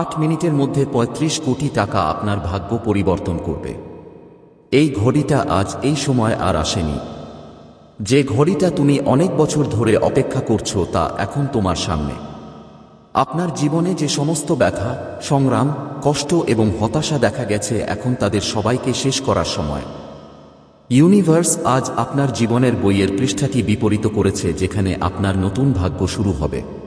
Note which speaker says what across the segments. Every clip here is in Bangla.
Speaker 1: আট মিনিটের মধ্যে ৩৫ কোটি টাকা আপনার ভাগ্য পরিবর্তন করবে। এই ঘড়িটা আজ এই সময় আর আসেনি। যে ঘড়িটা তুমি অনেক বছর ধরে অপেক্ষা করছ তা এখন তোমার সামনে। আপনার জীবনে যে সমস্ত ব্যথা, সংগ্রাম, কষ্ট এবং হতাশা দেখা গেছে এখন তাদের সবাইকে শেষ করার সময়। ইউনিভার্স আজ আপনার জীবনের বইয়ের পৃষ্ঠাটি বিপরীত করেছে যেখানে আপনার নতুন ভাগ্য শুরু হবে।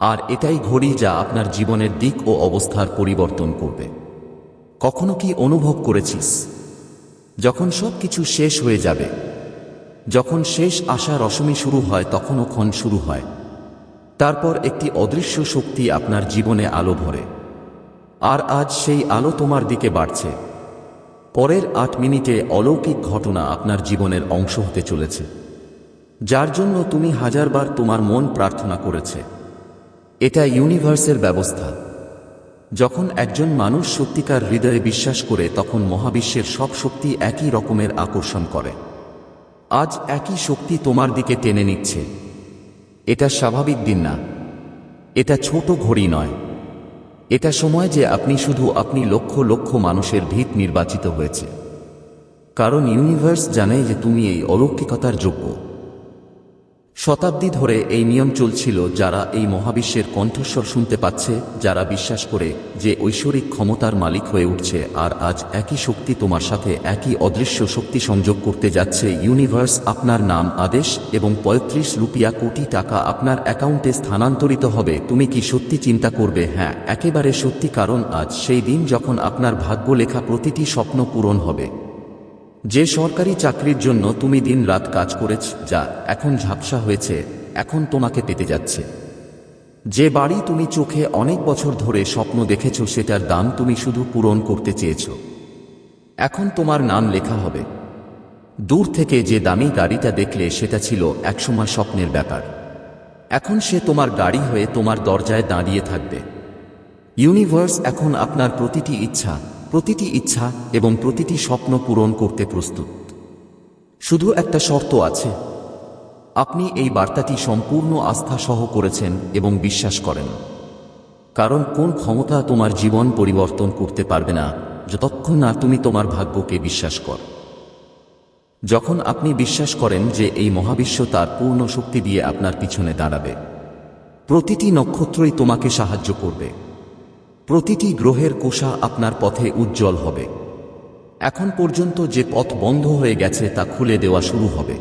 Speaker 1: আর এটাই ঘড়ি যা আপনার জীবনের দিক ও অবস্থার পরিবর্তন করবে। কখনো কি অনুভব করেছিস? যখন সব কিছু শেষ হয়ে যাবে, যখন শেষ আশা রশমি শুরু হয়, তখনও ক্ষণ শুরু হয়। তারপর একটি অদৃশ্য শক্তি আপনার জীবনে আলো ভরে। আর আজ সেই আলো তোমার দিকে বাড়ছে। পরের আট মিনিটে অলৌকিক ঘটনা আপনার জীবনের অংশ হতে চলেছে, যার জন্য তুমি হাজারবার তোমার মন প্রার্থনা করেছে। এটা ইউনিভার্সের ব্যবস্থা। যখন একজন মানুষ সত্যিকার হৃদয়ে বিশ্বাস করে, তখন মহাবিশ্বের সব শক্তি একই রকমের আকর্ষণ করে। আজ একই শক্তি তোমার দিকে টেনে নিচ্ছে। এটা স্বাভাবিক দিন না। এটা ছোট ঘড়ি নয়। এটা সময় যে আপনি শুধু আপনি লক্ষ লক্ষ মানুষের ভিত নির্বাচিত হয়েছে। কারণ ইউনিভার্স জানে যে তুমি এই অলৌকিকতার যোগ্য। শতাব্দী ধরে এই নিয়ম চলছিল যারা এই মহাবিশ্বের কণ্ঠস্বর শুনতে পাচ্ছে, যারা বিশ্বাস করে যে ঐশ্বরিক ক্ষমতার মালিক হয়ে উঠছে আর আজ একই শক্তি তোমার সাথে একই অদৃশ্য শক্তি সংযোগ করতে যাচ্ছে। ইউনিভার্স, আপনার নাম আদেশ এবং পঁয়ত্রিশ রুপিয়া কোটি টাকা আপনার অ্যাকাউন্টে স্থানান্তরিত হবে। তুমি কি সত্যি চিন্তা করবে? হ্যাঁ একেবারে সত্যি কারণ আজ সেই দিন যখন আপনার ভাগ্য লেখা প্রতিটি স্বপ্ন পূরণ হবে। যে সরকারি চাকরির জন্য তুমি দিন রাত কাজ করেছ, যা এখন ঝাপসা হয়েছে, এখন তোমাকে পেতে যাচ্ছে। যে বাড়ি তুমি চোখে অনেক বছর ধরে স্বপ্ন দেখেছ, সেটার দাম তুমি শুধু পূরণ করতে চেয়েছ। এখন তোমার নাম লেখা হবে। দূর থেকে যে দামি গাড়িটা দেখলে, সেটা ছিল একসময় স্বপ্নের ব্যাপার। এখন সে তোমার গাড়ি হয়ে তোমার দরজায় দাঁড়িয়ে থাকবে। ইউনিভার্স এখন আপনার প্রতিটি ইচ্ছা প্রতিটি ইচ্ছা এবং প্রতিটি স্বপ্ন পূরণ করতে প্রস্তুত। শুধু একটা শর্ত আছে। আপনি এই বার্তাটি সম্পূর্ণ আস্থা সহ করেছেন এবং বিশ্বাস করেন। কারণ কোন ক্ষমতা তোমার জীবন পরিবর্তন করতে পারবে না, যতক্ষণ না তুমি তোমার ভাগ্যকে বিশ্বাস কর। যখন আপনি বিশ্বাস করেন যে এই মহাবিশ্ব তার পূর্ণ শক্তি দিয়ে আপনার পিছনে দাঁড়াবে। প্রতিটি নক্ষত্রই তোমাকে সাহায্য করবে। প্রতিটি গ্রহের কোষা আপনার পথে উজ্জ্বল হবে। এখন পর্যন্ত যে পথ বন্ধ হয়ে গেছে তা খুলে দেওয়া শুরু হবে।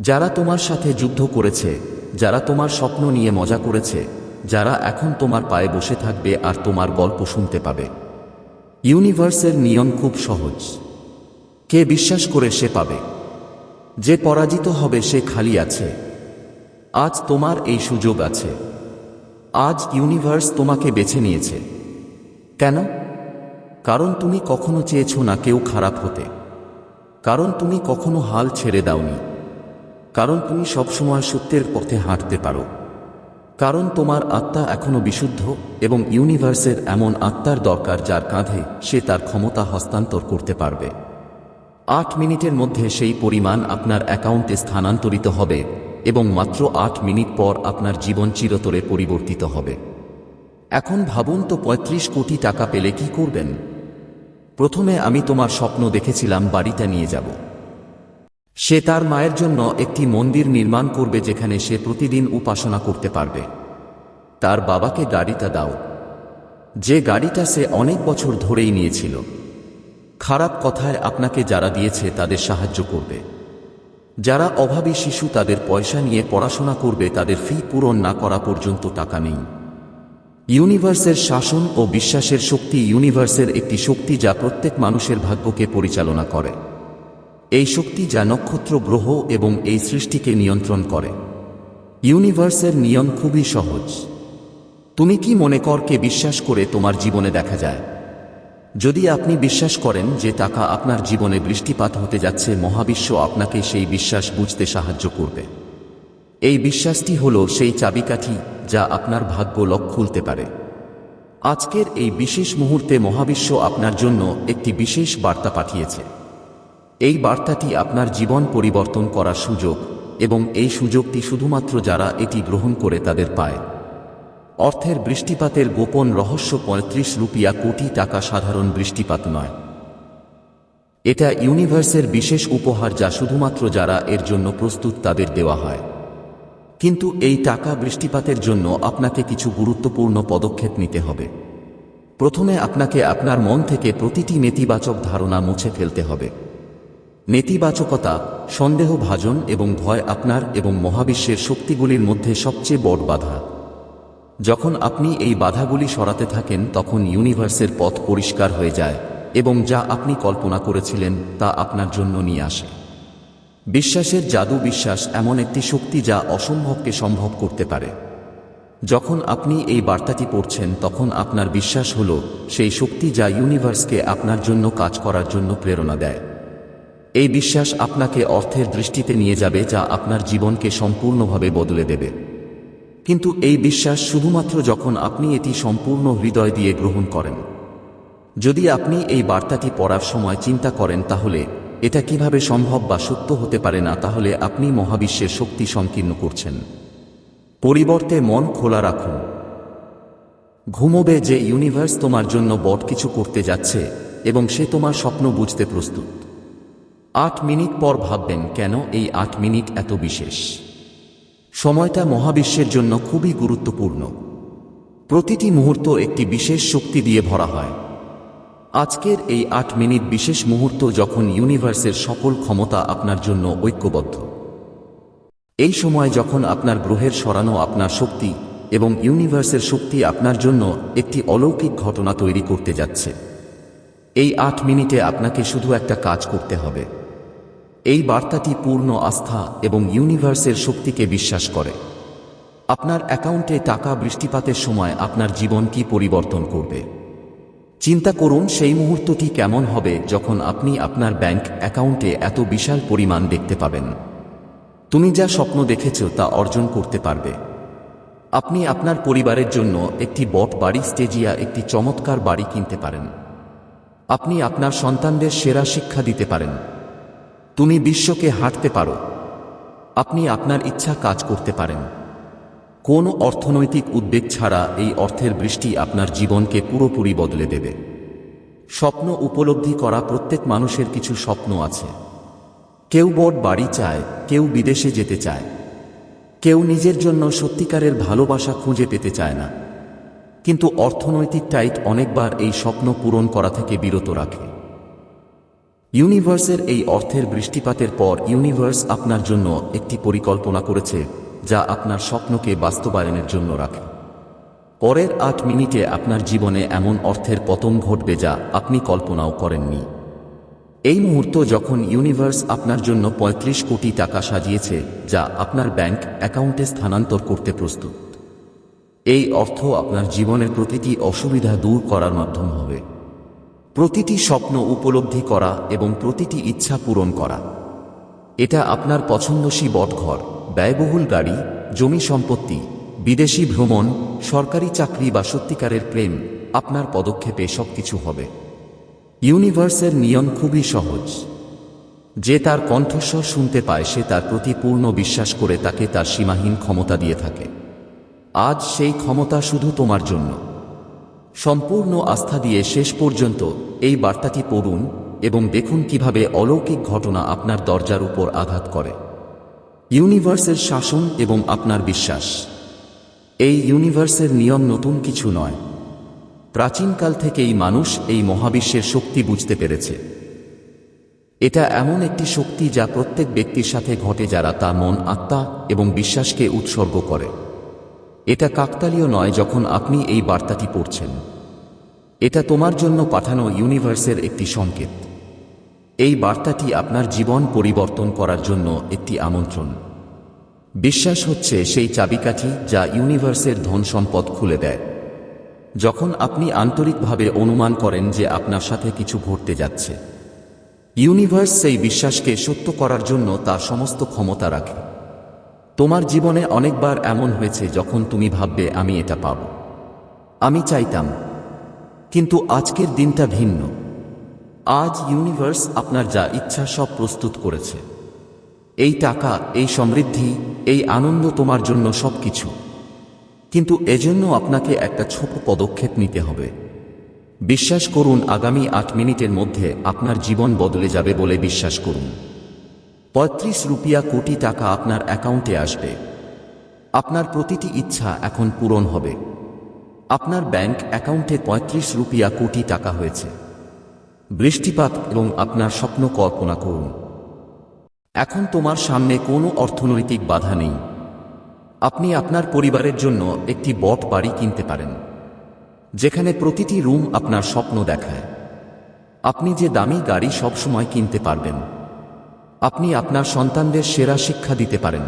Speaker 1: যারা তোমার সাথে যুদ্ধ করেছে, যারা তোমার স্বপ্ন নিয়ে মজা করেছে, যারা এখন তোমার পায়ে বসে থাকবে আর তোমার গল্প শুনতে পাবে। ইউনিভার্সের নিয়ম খুব সহজ। কে বিশ্বাস করে সে পাবে। যে পরাজিত হবে সে খালি আছে। আজ তোমার এই সুযোগ আছে। আজ ইউনিভার্স তোমাকে বেছে নিয়েছে। কেন? কারণ তুমি কখনো চেয়েছ না কেউ খারাপ হতে। কারণ তুমি কখনো হাল ছেড়ে দাওনি। কারণ তুমি সবসময় সত্যের পথে হাঁটতে পারো। কারণ তোমার আত্মা এখনও বিশুদ্ধ এবং ইউনিভার্সের এমন আত্মার দরকার যার কাঁধে সে তার ক্ষমতা হস্তান্তর করতে পারবে। আট মিনিটের মধ্যে সেই পরিমাণ আপনার অ্যাকাউন্টে স্থানান্তরিত হবে। এবং মাত্র আট মিনিট পর আপনার জীবন চিরতরে পরিবর্তিত হবে। এখন ভাবুন তো ৩৫ কোটি টাকা পেলে কি করবেন? প্রথমে আমি তোমার স্বপ্ন দেখেছিলাম বাড়িটা নিয়ে যাব। সে তার মায়ের জন্য একটি মন্দির নির্মাণ করবে যেখানে সে প্রতিদিন উপাসনা করতে পারবে। তার বাবাকে গাড়িটা দাও। যে গাড়িটা সে অনেক বছর ধরেই নিয়েছিল। খারাপ কথায় আপনাকে যারা দিয়েছে তাদের সাহায্য করবে। যারা অভাবী শিশু তাদের পয়সা নিয়ে পড়াশোনা করবে, তাদের ফি পূরণ না করা পর্যন্ত টাকা নেই। ইউনিভার্সের শাসন ও বিশ্বাসের শক্তি ইউনিভার্সের একটি শক্তি যা প্রত্যেক মানুষের ভাগ্যকে পরিচালনা করে। এই শক্তি যা নক্ষত্র গ্রহ এবং এই সৃষ্টিকে নিয়ন্ত্রণ করে। ইউনিভার্সের নিয়ম খুবই সহজ। তুমি কি মনে করকে বিশ্বাস করে তোমার জীবনে দেখা যায়? যদি আপনি বিশ্বাস করেন যে টাকা আপনার জীবনে বৃষ্টিপাত হতে যাচ্ছে, মহাবিশ্ব আপনাকে সেই বিশ্বাস বুঝতে সাহায্য করবে। এই বিশ্বাসটি হল সেই চাবিকাঠি যা আপনার ভাগ্য লক খুলতে পারে। আজকের এই বিশেষ মুহূর্তে মহাবিশ্ব আপনার জন্য একটি বিশেষ বার্তা পাঠিয়েছে। এই বার্তাটি আপনার জীবন পরিবর্তন করার সুযোগ এবং এই সুযোগটি শুধুমাত্র যারা এটি গ্রহণ করে তাদের পায়। অর্থের বৃষ্টিপাতের গোপন রহস্য পঁয়ত্রিশ রুপিয়া কোটি টাকা সাধারণ বৃষ্টিপাত নয়। এটা ইউনিভার্সের বিশেষ উপহার যা শুধুমাত্র যারা এর জন্য প্রস্তুত তাদের দেওয়া হয়। কিন্তু এই টাকা বৃষ্টিপাতের জন্য আপনাকে কিছু গুরুত্বপূর্ণ পদক্ষেপ নিতে হবে। প্রথমে আপনাকে আপনার মন থেকে প্রতিটি নেতিবাচক ধারণা মুছে ফেলতে হবে। নেতিবাচকতা, সন্দেহভাজন এবং ভয় আপনার এবং মহাবিশ্বের শক্তিগুলির মধ্যে সবচেয়ে বড় বাধা। যখন আপনি এই বাধাগুলি সরাতে থাকেন, তখন ইউনিভার্সের পথ পরিষ্কার হয়ে যায় এবং যা আপনি কল্পনা করেছিলেন তা আপনার জন্য নিয়ে আসে। বিশ্বাসের জাদু বিশ্বাস এমন একটি শক্তি যা অসম্ভবকে সম্ভব করতে পারে। যখন আপনি এই বার্তাটি পড়ছেন, তখন আপনার বিশ্বাস হল সেই শক্তি যা ইউনিভার্সকে আপনার জন্য কাজ করার জন্য প্রেরণা দেয়। এই বিশ্বাস আপনাকে অর্থের দৃষ্টিতে নিয়ে যাবে যা আপনার জীবনকে সম্পূর্ণভাবে বদলে দেবে। কিন্তু এই বিশ্বাস শুধুমাত্র যখন আপনি এটি সম্পূর্ণ হৃদয় দিয়ে গ্রহণ করেন। যদি আপনি এই বার্তাটি পড়ার সময় চিন্তা করেন তাহলে, এটা কীভাবে সম্ভব বা সত্য হতে পারে না তাহলে আপনি মহাবিশ্বের শক্তি সংকীর্ণ করছেন। পরিবর্তে মন খোলা রাখুন। ঘুমোবে যে ইউনিভার্স তোমার জন্য বট কিছু করতে যাচ্ছে এবং সে তোমার স্বপ্ন বুঝতে প্রস্তুত। আট মিনিট পর ভাববেন, কেন এই আট মিনিট এত বিশেষ? সময়টা মহাবিশ্বের জন্য খুবই গুরুত্বপূর্ণ। প্রতিটি মুহূর্ত একটি বিশেষ শক্তি দিয়ে ভরা হয়। আজকের এই আট মিনিট বিশেষ মুহূর্ত যখন ইউনিভার্সের সকল ক্ষমতা আপনার জন্য ঐক্যবদ্ধ। এই সময় যখন আপনার গ্রহের সরানো আপনার শক্তি এবং ইউনিভার্সের শক্তি আপনার জন্য একটি অলৌকিক ঘটনা তৈরি করতে যাচ্ছে। এই আট মিনিটে আপনাকে শুধু একটা কাজ করতে হবে। এই বার্তাটি পূর্ণ আস্থা এবং ইউনিভার্সের শক্তিকে বিশ্বাস করে। আপনার অ্যাকাউন্টে টাকা বৃষ্টিপাতের সময় আপনার জীবন কি পরিবর্তন করবে? চিন্তা করুন সেই মুহূর্তটি কেমন হবে যখন আপনি আপনার ব্যাংক অ্যাকাউন্টে এত বিশাল পরিমাণ দেখতে পাবেন। তুমি যা স্বপ্ন দেখেছ তা অর্জন করতে পারবে। আপনি আপনার পরিবারের জন্য একটি বট বাড়ি, স্টেজিয়া একটি চমৎকার বাড়ি কিনতে পারেন। আপনি আপনার সন্তানদের সেরা শিক্ষা দিতে পারেন। তুমি বিশ্বকে হাঁটতে পারো। আপনি আপনার ইচ্ছা কাজ করতে পারেন। কোন অর্থনৈতিক উদ্বেগ ছাড়া এই অর্থের বৃষ্টি আপনার জীবনকে পুরোপুরি বদলে দেবে। স্বপ্ন উপলব্ধি করা প্রত্যেক মানুষের কিছু স্বপ্ন আছে। কেউ বড় বাড়ি চায়, কেউ বিদেশে যেতে চায়। কেউ নিজের জন্য সত্যিকারের ভালোবাসা খুঁজে পেতে চায় না। কিন্তু অর্থনৈতিক টাইট অনেকবার এই স্বপ্ন পূরণ করা থেকে বিরত রাখে। ইউনিভার্সের এই অর্থের বৃষ্টিপাতের পর ইউনিভার্স আপনার জন্য একটি পরিকল্পনা করেছে, যা আপনার স্বপ্নকে বাস্তবায়নের জন্য রাখে। পরের আট মিনিটে আপনার জীবনে এমন অর্থের পতন ঘটবে যা আপনি কল্পনাও করেননি। এই মুহূর্ত যখন ইউনিভার্স আপনার জন্য ৩৫ কোটি টাকা সাজিয়েছে, যা আপনার ব্যাংক অ্যাকাউন্টে স্থানান্তর করতে প্রস্তুত। এই অর্থ আপনার জীবনের প্রতিটি অসুবিধা দূর করার মাধ্যম হবে। প্রতিটি স্বপ্ন উপলব্ধি করা এবং প্রতিটি ইচ্ছা পূরণ করা। এটা আপনার পছন্দসী বটঘর, ব্যয়বহুল গাড়ি, জমি সম্পত্তি, বিদেশি ভ্রমণ, সরকারি চাকরি বা সত্যিকারের প্রেম, আপনার পদক্ষেপে সবকিছু হবে। ইউনিভার্সের নিয়ম খুবই সহজ। যে তার কণ্ঠস্বর শুনতে পায়, সে তার প্রতি পূর্ণ বিশ্বাস করে তাকে তার সীমাহীন ক্ষমতা দিয়ে থাকে। আজ সেই ক্ষমতা শুধু তোমার জন্য। সম্পূর্ণ আস্থা দিয়ে শেষ পর্যন্ত এই বার্তাটি পড়ুন এবং দেখুন কীভাবে অলৌকিক ঘটনা আপনার দরজার উপর আঘাত করে। ইউনিভার্সের শাসন এবং আপনার বিশ্বাস। এই ইউনিভার্সের নিয়ম নতুন কিছু নয়। প্রাচীনকাল থেকেই মানুষ এই মহাবিশ্বের শক্তি বুঝতে পেরেছে। এটা এমন একটি শক্তি যা প্রত্যেক ব্যক্তির সাথে ঘটে যারা তা মন, আত্মা এবং বিশ্বাসকে উৎসর্গ করে। এটা কাকতালীয় নয় যখন আপনি এই বার্তাটি পড়ছেন। এটা তোমার জন্য পাঠানো ইউনিভার্সের একটি সংকেত। এই বার্তাটি আপনার জীবন পরিবর্তন করার জন্য একটি আমন্ত্রণ। বিশ্বাস হচ্ছে সেই চাবিকাঠি যা ইউনিভার্সের ধন সম্পদ খুলে দেয়। যখন আপনি আন্তরিকভাবে অনুমান করেন যে আপনার সাথে কিছু ঘটতে যাচ্ছে। ইউনিভার্স সেই বিশ্বাসকে সত্য করার জন্য তার সমস্ত ক্ষমতা রাখে। তোমার জীবনে অনেকবার এমন হয়েছে যখন তুমি ভাববে, আমি এটা পাব। আমি চাইতাম, কিন্তু আজকের দিনটা ভিন্ন। আজ ইউনিভার্স আপনার যা ইচ্ছা সব প্রস্তুত করেছে। এই টাকা, এই সমৃদ্ধি, এই আনন্দ তোমার জন্য সব কিছু। কিন্তু এজন্য আপনাকে একটা ছোট পদক্ষেপ নিতে হবে। বিশ্বাস করুন, আগামী আট মিনিটের মধ্যে আপনার জীবন বদলে যাবে বলে বিশ্বাস করুন। পঁয়ত্রিশ রুপিয়া কোটি টাকা আপনার অ্যাকাউন্টে আসবে। আপনার প্রতিটি ইচ্ছা এখন পূরণ হবে। আপনার ব্যাংক অ্যাকাউন্টে পঁয়ত্রিশ রুপিয়া কোটি টাকা হয়েছে। বৃষ্টিপাত এবং আপনার স্বপ্ন কল্পনা করুন। এখন তোমার সামনে কোনো অর্থনৈতিক বাধা নেই। আপনি আপনার পরিবারের জন্য একটি বট বাড়ি কিনতে পারেন। যেখানে প্রতিটি রুম আপনার স্বপ্ন দেখায়। আপনি যে দামি গাড়ি সবসময় কিনতে পারবেন। আপনি আপনার সন্তানদের সেরা শিক্ষা দিতে পারেন।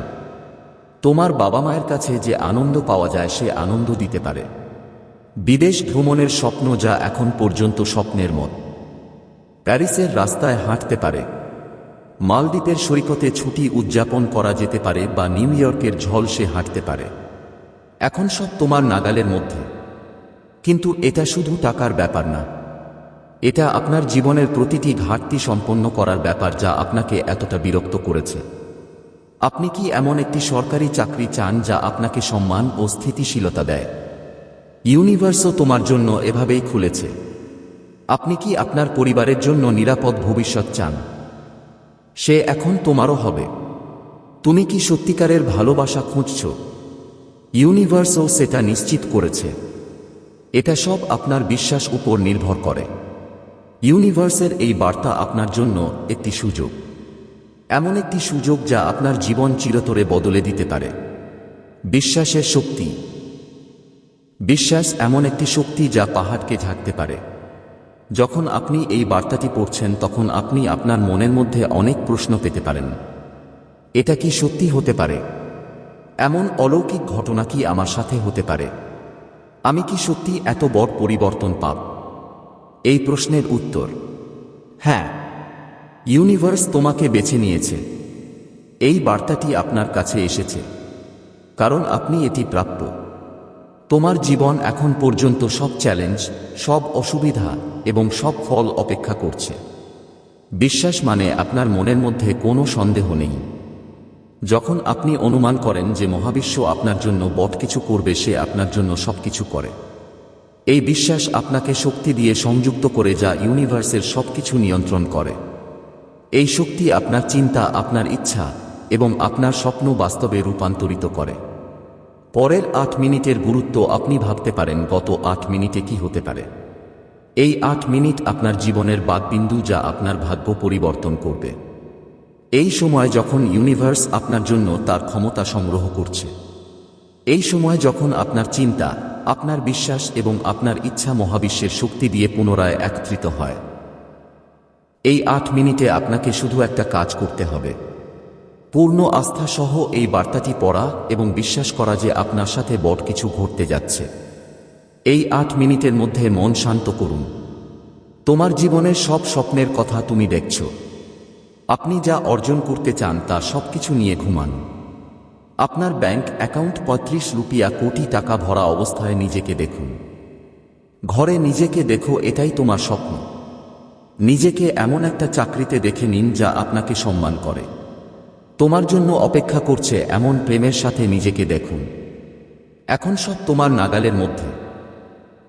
Speaker 1: তোমার বাবা মায়ের কাছে যে আনন্দ পাওয়া যায়, সে আনন্দ দিতে পারে। বিদেশ ভ্রমণের স্বপ্ন যা এখন পর্যন্ত স্বপ্নের মত। প্যারিসের রাস্তায় হাঁটতে পারে। মালদ্বীপের সৈকতে ছুটি উদযাপন করা যেতে পারে বা নিউ ইয়র্কের ঝলসে হাঁটতে পারে। এখন সব তোমার নাগালের মধ্যে। কিন্তু এটা শুধু টাকার ব্যাপার না। এটা আপনার জীবনের প্রতিটি ঘাটতি সম্পন্ন করার ব্যাপার যা আপনাকে এতটা বিরক্ত করেছে। আপনি কি এমন একটি সরকারি চাকরি চান যা আপনাকে সম্মান ও স্থিতিশীলতা দেয়? ইউনিভার্সও তোমার জন্য এভাবেই খুলেছে। আপনি কি আপনার পরিবারের জন্য নিরাপদ ভবিষ্যৎ চান? সে এখন তোমারও হবে। তুমি কি সত্যিকারের ভালোবাসা খুঁজছ? ইউনিভার্সও সেটা নিশ্চিত করেছে। এটা সব আপনার বিশ্বাস উপর নির্ভর করে। ইউনিভার্সের এই বার্তা আপনার জন্য একটি সুযোগ। এমন একটি সুযোগ যা আপনার জীবন চিরতরে বদলে দিতে পারে। বিশ্বাসের শক্তি। বিশ্বাস এমন একটি শক্তি যা পাহাড়কে ঝাঁকতে পারে। যখন আপনি এই বার্তাটি পড়ছেন, তখন আপনি আপনার মনের মধ্যে অনেক প্রশ্ন পেতে পারেন। এটা কি সত্যি হতে পারে? এমন অলৌকিক ঘটনা কি আমার সাথে হতে পারে? আমি কি সত্যি এত বড় পরিবর্তন পাব? এই প্রশ্নের উত্তর। হ্যাঁ ইউনিভার্স তোমাকে বেছে নিয়েছে। এই বার্তাটি আপনার কাছে এসেছে। কারণ আপনি এটি প্রাপ্য। তোমার জীবন এখন পর্যন্ত সব চ্যালেঞ্জ, সব অসুবিধা এবং সব ফল অপেক্ষা করছে। বিশ্বাস মানে আপনার মনের মধ্যে কোনো সন্দেহ নেই। যখন আপনি অনুমান করেন যে মহাবিশ্ব আপনার জন্য বট কিছু করবে, সে আপনার জন্য সবকিছু করে। এই বিশ্বাস আপনাকে শক্তি দিয়ে সংযুক্ত করে যা ইউনিভার্সের সবকিছু নিয়ন্ত্রণ করে। এই শক্তি আপনার চিন্তা, আপনার ইচ্ছা এবং আপনার স্বপ্ন বাস্তবে রূপান্তরিত করে। পরের আট মিনিটের গুরুত্ব আপনি ভাবতে পারেন গত আট মিনিটে কি হতে পারে। এই আট মিনিট আপনার জীবনের বাকবিন্দু যা আপনার ভাগ্য পরিবর্তন করবে। এই সময় যখন ইউনিভার্স আপনার জন্য তার ক্ষমতা সংগ্রহ করছে। এই সময় যখন আপনার চিন্তা, আপনার বিশ্বাস এবং আপনার ইচ্ছা মহাবিশ্বের শক্তি দিয়ে পুনরায় একত্রিত হয়। এই আট মিনিটে আপনাকে শুধু একটা কাজ করতে হবে। পূর্ণ আস্থা সহ এই বার্তাটি পড়া এবং বিশ্বাস করা যে আপনার সাথে বড় কিছু ঘটতে যাচ্ছে। এই আট মিনিটের মধ্যে মন শান্ত করুন। তোমার জীবনের সব স্বপ্নের কথা তুমি দেখছ। আপনি যা অর্জন করতে চান তার সবকিছু নিয়ে ঘুমান। আপনার ব্যাংক অ্যাকাউন্ট পঁয়ত্রিশ রুপিয়া কোটি টাকা ভরা অবস্থায় নিজেকে দেখুন। ঘরে নিজেকে দেখো, এটাই তোমার স্বপ্ন। নিজেকে এমন একটা চাকরিতে দেখে নিন যা আপনাকে সম্মান করে। তোমার জন্য অপেক্ষা করছে এমন প্রেমের সাথে নিজেকে দেখুন। এখন সব তোমার নাগালের মধ্যে।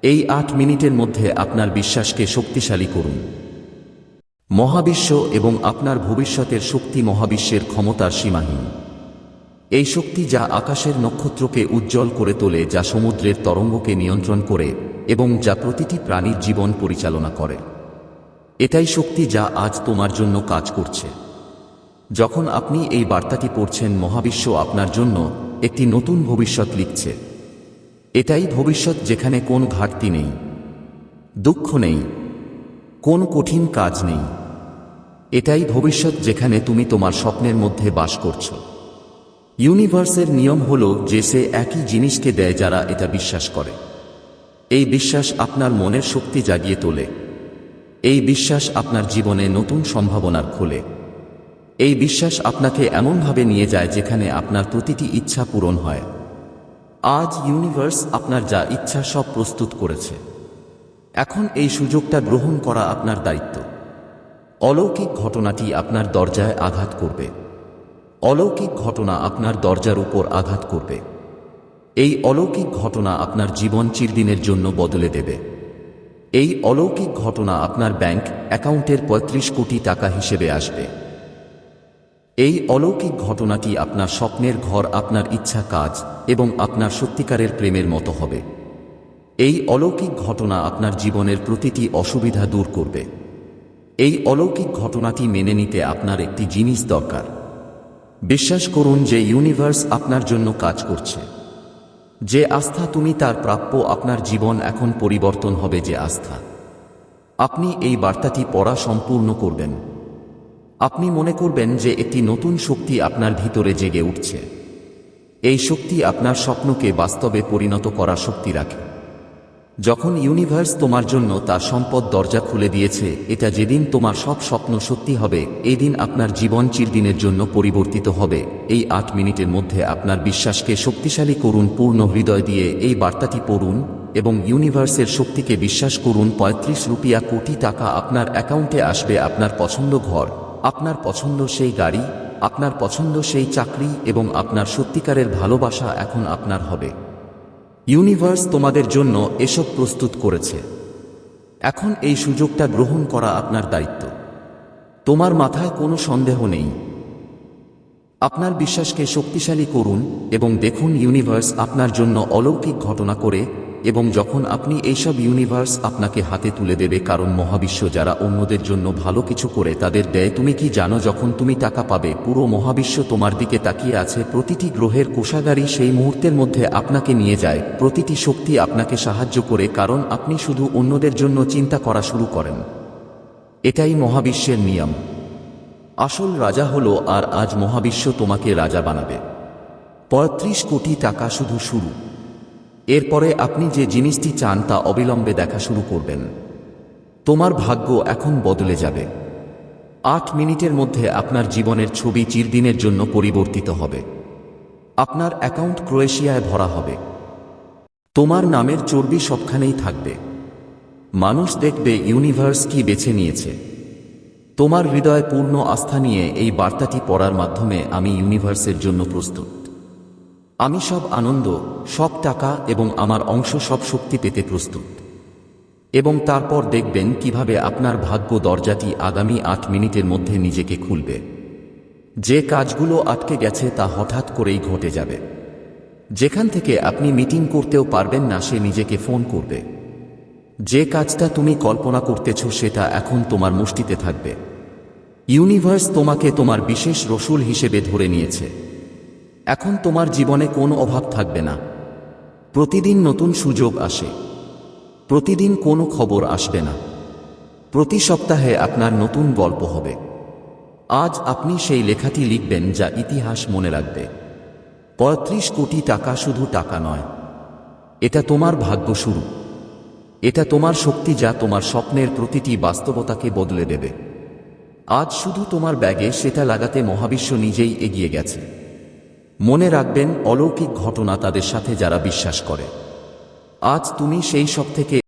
Speaker 1: এই আট মিনিটের মধ্যে আপনার বিশ্বাসকে শক্তিশালী করুন। মহাবিশ্ব এবং আপনার ভবিষ্যতের শক্তি মহাবিশ্বের ক্ষমতার সীমাহীন। এই শক্তি যা আকাশের নক্ষত্রকে উজ্জ্বল করে তোলে, যা সমুদ্রের তরঙ্গকে নিয়ন্ত্রণ করে এবং যা প্রতিটি প্রাণীর জীবন পরিচালনা করে। এটাই শক্তি যা আজ তোমার জন্য কাজ করছে। যখন আপনি এই বার্তাটি পড়ছেন, মহাবিশ্ব আপনার জন্য একটি নতুন ভবিষ্যৎ লিখছে। এটাই ভবিষ্যৎ যেখানে কোন ঘাটতি নেই, দুঃখ নেই, কোন কঠিন কাজ নেই। এটাই ভবিষ্যৎ যেখানে তুমি তোমার স্বপ্নের মধ্যে বাস করছ। ইউনিভার্সের নিয়ম হল যে সে একই জিনিসকে দেয় যারা এটা বিশ্বাস করে। এই বিশ্বাস আপনার মনের শক্তি জাগিয়ে তোলে। এই বিশ্বাস আপনার জীবনে নতুন সম্ভাবনার খোলে। এই বিশ্বাস আপনাকে এমনভাবে নিয়ে যায় যেখানে আপনার প্রতিটি ইচ্ছা পূরণ হয়। আজ ইউনিভার্স আপনার যা ইচ্ছা সব প্রস্তুত করেছে। এখন এই সুযোগটা গ্রহণ করা আপনার দায়িত্ব। অলৌকিক ঘটনাটি আপনার দরজায় আঘাত করবে। অলৌকিক ঘটনা আপনার দরজার উপর আঘাত করবে। এই অলৌকিক ঘটনা আপনার জীবন চিরদিনের জন্য বদলে দেবে। এই অলৌকিক ঘটনা আপনার ব্যাংক অ্যাকাউন্টের ৩৫ কোটি টাকা হিসেবে আসবে। এই অলৌকিক ঘটনাটি আপনার স্বপ্নের ঘর, আপনার ইচ্ছা কাজ এবং আপনার সত্যিকারের প্রেমের মতো হবে। এই অলৌকিক ঘটনা আপনার জীবনের প্রতিটি অসুবিধা দূর করবে। এই অলৌকিক ঘটনাটি মেনে নিতে আপনার একটি জিনিস দরকার। বিশ্বাস করুন যে ইউনিভার্স আপনার জন্য কাজ করছে। যে আস্থা তুমি তার প্রাপ্য আপনার জীবন এখন পরিবর্তন হবে যে আস্থা। আপনি এই বার্তাটি পড়া সম্পূর্ণ করবেন। আপনি মনে করবেন যে একটি নতুন শক্তি আপনার ভিতরে জেগে উঠছে। এই শক্তি আপনার স্বপ্নকে বাস্তবে পরিণত করার শক্তি রাখে। যখন ইউনিভার্স তোমার জন্য তার সম্পদ দরজা খুলে দিয়েছে, এটা যেদিন তোমার সব স্বপ্ন সত্যি হবে, এই দিন আপনার জীবন চিরদিনের জন্য পরিবর্তিত হবে। এই আট মিনিটের মধ্যে আপনার বিশ্বাসকে শক্তিশালী করুন, পূর্ণ হৃদয় দিয়ে এই বার্তাটি পড়ুন এবং ইউনিভার্সের শক্তিকে বিশ্বাস করুন, পঁয়ত্রিশ রুপিয়া কোটি টাকা আপনার অ্যাকাউন্টে আসবে আপনার পছন্দ ঘর, আপনার পছন্দ সেই গাড়ি, আপনার পছন্দ সেই চাকরি এবং আপনার সত্যিকারের ভালোবাসা এখন আপনার হবে। ইউনিভার্স তোমাদের জন্য এসব প্রস্তুত করেছে। এখন এই সুযোগটা গ্রহণ করা আপনার দায়িত্ব। তোমার মাথায় কোনো সন্দেহ নেই। আপনার বিশ্বাসকে শক্তিশালী করুন এবং দেখুন ইউনিভার্স আপনার জন্য অলৌকিক ঘটনা করে এবং যখন আপনি এইসব ইউনিভার্স আপনাকে হাতে তুলে দেবে, কারণ মহাবিশ্ব যারা অন্যদের জন্য ভালো কিছু করে, তাদের দেয়। তুমি কি জানো, যখন তুমি টাকা পাবে, পুরো মহাবিশ্ব তোমার দিকে তাকিয়ে আছে। প্রতিটি গ্রহের কোষাগারী সেই মুহূর্তের মধ্যে আপনাকে নিয়ে যায়। প্রতিটি শক্তি আপনাকে সাহায্য করে, কারণ আপনি শুধু অন্যদের জন্য চিন্তা করা শুরু করেন। এটাই মহাবিশ্বের নিয়ম। আসল রাজা হলো, আর আজ মহাবিশ্ব তোমাকে রাজা বানাবে। পঁয়ত্রিশ কোটি টাকা শুধু শুরু। এরপরে আপনি যে জিনিসটি চান তা অবিলম্বে দেখা শুরু করবেন। তোমার ভাগ্য এখন বদলে যাবে। আট মিনিটের মধ্যে আপনার জীবনের ছবি চিরদিনের জন্য পরিবর্তিত হবে। আপনার অ্যাকাউন্ট ক্রোয়েশিয়ায় ভরা হবে। তোমার নামের চর্বি সবখানেই থাকবে। মানুষ দেখবে ইউনিভার্স কি বেছে নিয়েছে। তোমার হৃদয় পূর্ণ আস্থা নিয়ে এই বার্তাটি পড়ার মাধ্যমে আমি ইউনিভার্সের জন্য প্রস্তুত। আমি সব আনন্দ, সব টাকা এবং আমার অংশ সব শক্তি পেতে প্রস্তুত। এবং তারপর দেখবেন কীভাবে আপনার ভাগ্য দরজাটি আগামী আট মিনিটের মধ্যে নিজেকে খুলবে। যে কাজগুলো আটকে গেছে তা হঠাৎ করেই ঘটে যাবে। যেখান থেকে আপনি মিটিং করতেও পারবেন না, সে নিজেকে ফোন করবে। যে কাজটা তুমি কল্পনা করতেছ, সেটা এখন তোমার মুষ্টিতে থাকবে। ইউনিভার্স তোমাকে তোমার বিশেষ রসুল হিসেবে ধরে নিয়েছে। এখন তোমার জীবনে কোনো অভাব থাকবে না। প্রতিদিন নতুন সুযোগ আসে। প্রতিদিন কোনো খবর আসবে না। প্রতি সপ্তাহে আপনার নতুন গল্প হবে। আজ আপনি সেই লেখাটি লিখবেন যা ইতিহাস মনে রাখবে। পঁয়ত্রিশ কোটি টাকা শুধু টাকা নয়। এটা তোমার ভাগ্য শুরু। এটা তোমার শক্তি যা তোমার স্বপ্নের প্রতিটি বাস্তবতাকে বদলে দেবে। আজ শুধু তোমার ব্যাগে সেটা লাগাতে মহাবিশ্ব নিজেই এগিয়ে গেছে। মনে রাখবেন অলৌকিক ঘটনা তাদের সাথে যারা বিশ্বাস করে। আজ তুমি সেই সব থেকে